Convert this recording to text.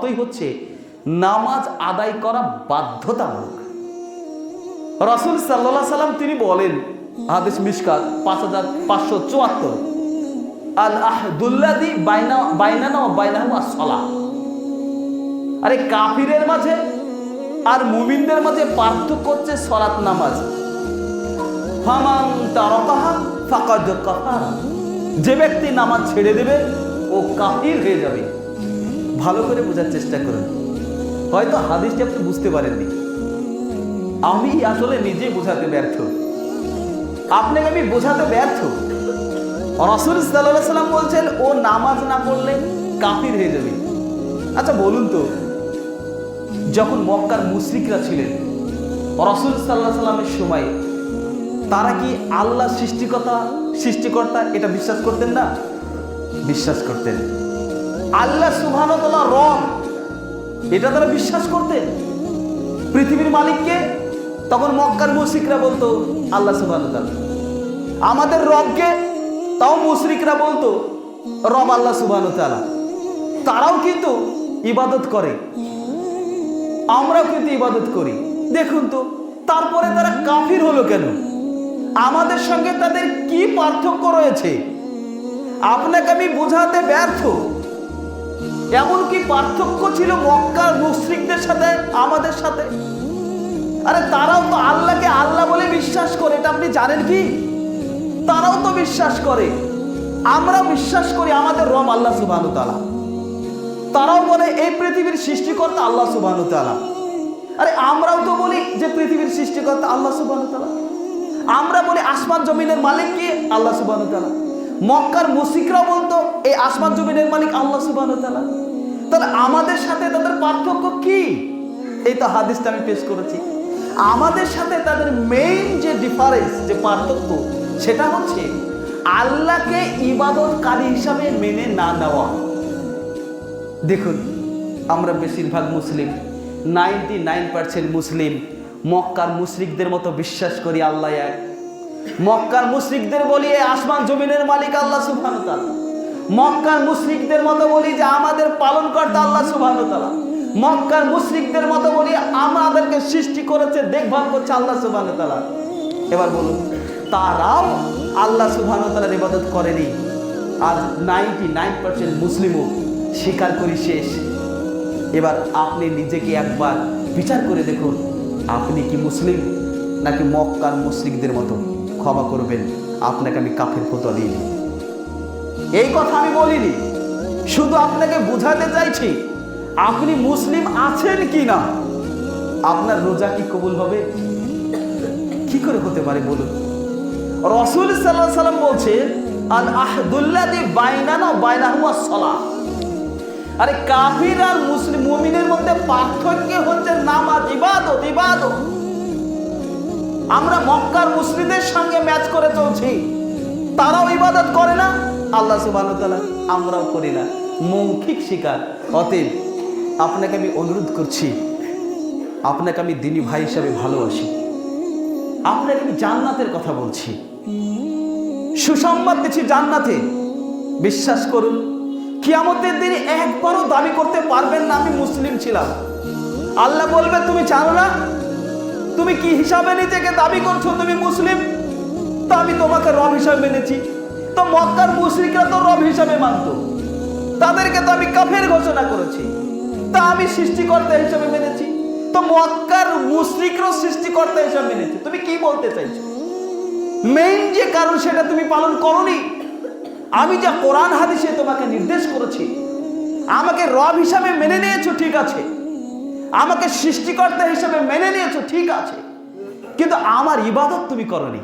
শর্তই হচ্ছে নামাজ আদায় করা বাধ্যতামূলক। রসুল সাল্লাহ সাল্লাম তিনি বলেন, হাদিস মিসকাত পাঁচ হাজার পাঁচশো চুয়াত্তর, আল আহদুল্লাদি বাইনা, বাইনানা আসলা আরে কাফিরের মাঝে আর মুমিনদের মাঝে পার্থক্য হচ্ছে সলাত নামাজ। তারকাহা যে ব্যক্তি নামাজ ছেড়ে দেবে, ও কাফির হয়ে যাবে। ভালো করে বোঝার চেষ্টা করুন। হয়তো হাদিসটি আপনি বুঝতে পারেননি। আমি আসলে নিজে বোঝাতে ব্যর্থ। আপনাকে আমি বোঝাতে ব্যর্থ। রসুল সাল্লাম বলছেন, ও নামাজ না পড়লে কাফির হয়ে যাবে। আচ্ছা বলুন তো, যখন মক্কার মুশরিকরা ছিলেন, রসুল সাল্লাহ সাল্লামের সময়, তারা কি আল্লাহ সৃষ্টিকর্তা সৃষ্টিকর্তা এটা বিশ্বাস করতেন না? বিশ্বাস করতেন। আল্লাহ সুবহানাহু রং এটা তারা বিশ্বাস করতেন। পৃথিবীর মালিককে তখন মক্কার মুশরিকরা বলতো, আল্লাহ সুবহানাহু আমাদের রবকে তাও মুশরিকরা বলতো, রব আল্লাহ সুবহানাহু তারাও কিন্তু ইবাদত করে। আমরাও কিন্তু ইবাদত করি। দেখুন তো, তারপরে তারা কাফির হলো কেন? আমাদের সঙ্গে তাদের কি পার্থক্য রয়েছে? আপনাকে আমি বোঝাতে ব্যর্থ। এমন কি পার্থক্য ছিল মক্কার মুশ্রিকদের সাথে, আমাদের সাথে। আরে তারাও তো আল্লাহকে আল্লাহ বলে বিশ্বাস করে, এটা আপনি জানেন কি? তারাও তো বিশ্বাস করে। আমরা বিশ্বাস করি আমাদের রব আল্লাহ সুবাহ তালা তারাও বলে এই পৃথিবীর সৃষ্টিকর্তা আল্লাহ সুবাহ তালা আরে আমরাও তো বলি যে পৃথিবীর সৃষ্টিকর্তা আল্লাহ সুবাহ তালা আমরা বলি আসমান জমিনের মালিক কি? আল্লাহ সুবাহ তালা মক্কার মুসিকরা বলতো, এই আসমান জমিনের মালিক আল্লাহ তালা তাহলে আমাদের সাথে তাদের পার্থক্য কি? এই তো হাদিসটা আমি পেশ করেছি। আমাদের সাথে তাদের মেইন যে ডিফারেন্স যে পার্থক্য, সেটা হচ্ছে আল্লাহকে ইবাদতকারী হিসাবে মেনে না নেওয়া। দেখুন, আমরা বেশিরভাগ মুসলিম নাইনটি নাইন পার্সেন্ট মুসলিম, মক্কার মুশরিকদের মতো বিশ্বাস করি আল্লাহ এক। মক্কার মুশরিকদের বলি এই আসমান জমিনের মালিক আল্লাহ সুবহানাহু মক্কার মুশরিকদের মতো বলি যে, আমাদের পালনকর্তা আল্লাহ সুবহানাহু তাআলা। মক্কার মুশরিকদের মতো বলি, আমাদেরকে সৃষ্টি করেছে, দেখভাল করছে আল্লাহ সুবহানাহু তাআলা। এবার বলুন, তারাও আল্লাহ সুবহানাহু তাআলার ইবাদত করেনি। আর নাইনটি নাইন পার্সেন্ট মুসলিমও স্বীকার করি শেষ। এবার আপনি নিজেকে একবার বিচার করে দেখুন, আপনি কি মুসলিম নাকি মক্কার মুসলিকদের মতো? ক্ষমা করবেন। আপনাকে আমি কাফের ফতোয়া দিইনি। এই কথা আমি বলিনি। শুধু আপনাকে বোঝাতে চাইছি, আপনি মুসলিম আছেন কি না আপনার রোজা কি কবুল হবে? কি করে হতে পারে বলুন? রসুল সাল্লাহ সাল্লাম বলছেন আল আহদুল্লাদি বাইনানা বাইনাহুয়া সলা আরে কাফির আর মুসলিম মুমিনের মধ্যে পার্থক্য হচ্ছে নামাজ আমরা মক্কার মুসলিমদের সঙ্গে ম্যাচ করে চলছি। তারাও ইবাদত করে না, আল্লাহ ওয়া আমরাও করি না। মৌখিক শিকার, অতএব আপনাকে আমি অনুরোধ করছি, আপনাকে আমি দিনী ভাই হিসাবে ভালোবাসি। আপনাকে আমি জান্নাতের কথা বলছি। সুসংবাদ দিচ্ছি জান্নাতে। বিশ্বাস করুন, কিয়ামতের দিনে একবারও দাবি করতে পারবেন না আমি মুসলিম ছিলাম। আল্লাহ বলবে, তুমি জানো না তুমি কি হিসাবে নিজেকে দাবি করছ? তুমি মুসলিম? তো আমি তোমাকে রব হিসাবে মেনেছি। তো মক্কার মুসলিকরা তো রব হিসাবে মানত। তাদেরকে তো আমি কাফের ঘোষণা করেছি। তা আমি সৃষ্টিকর্তা হিসাবে মেনেছি। তো মক্কার মুসলিকরাও সৃষ্টিকর্তা হিসাবে মেনেছি। তুমি কি বলতে চাইছো? মেইন যে কারণ সেটা তুমি পালন করনি। আমি যা কোরআন হাদিসে তোমাকে নির্দেশ করেছি, আমাকে রব হিসাবে মেনে নিয়েছো, ঠিক আছে। আমাকে সৃষ্টিকর্তা হিসেবে মেনে নিয়েছো ঠিক আছে। কিন্তু আমার ইবাদত তুমি করনি।